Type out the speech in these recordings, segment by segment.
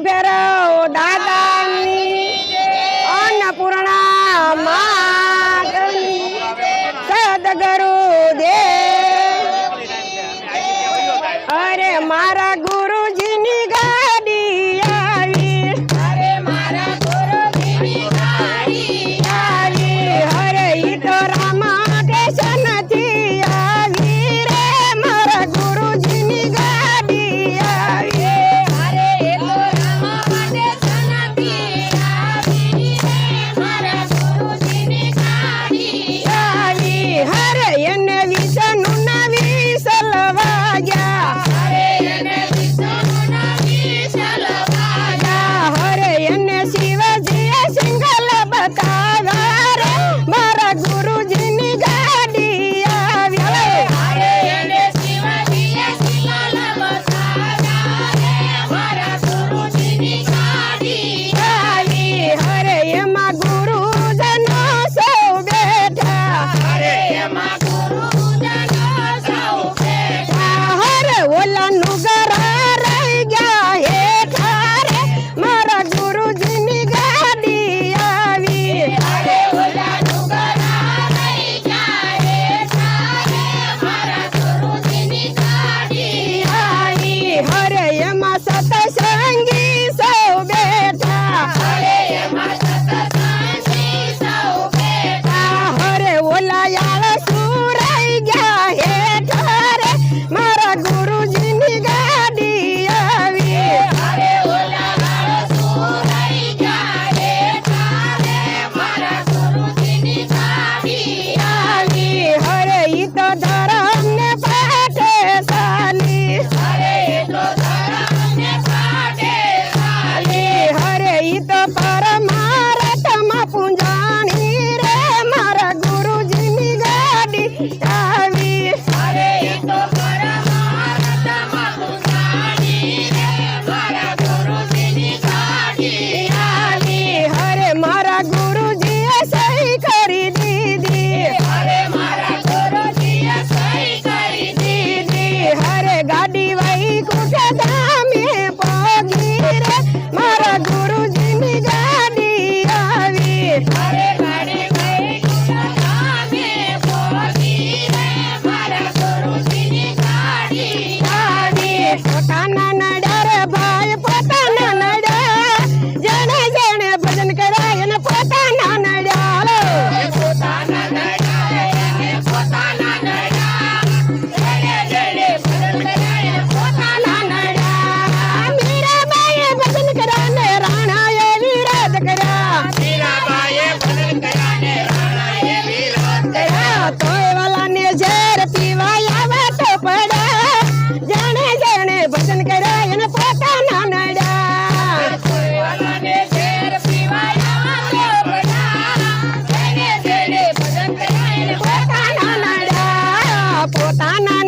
ભેરવ દાદાની અન્નપૂર્ણા માતની સદગુરુ દેવ અરે મારા ગુરુ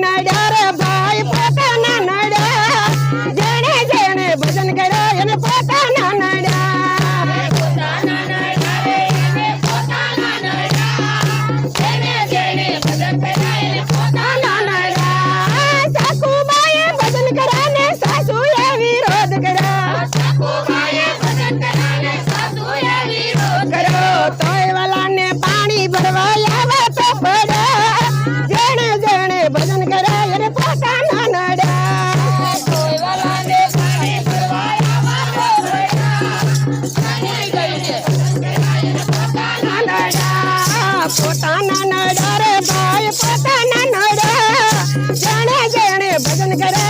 night out. कर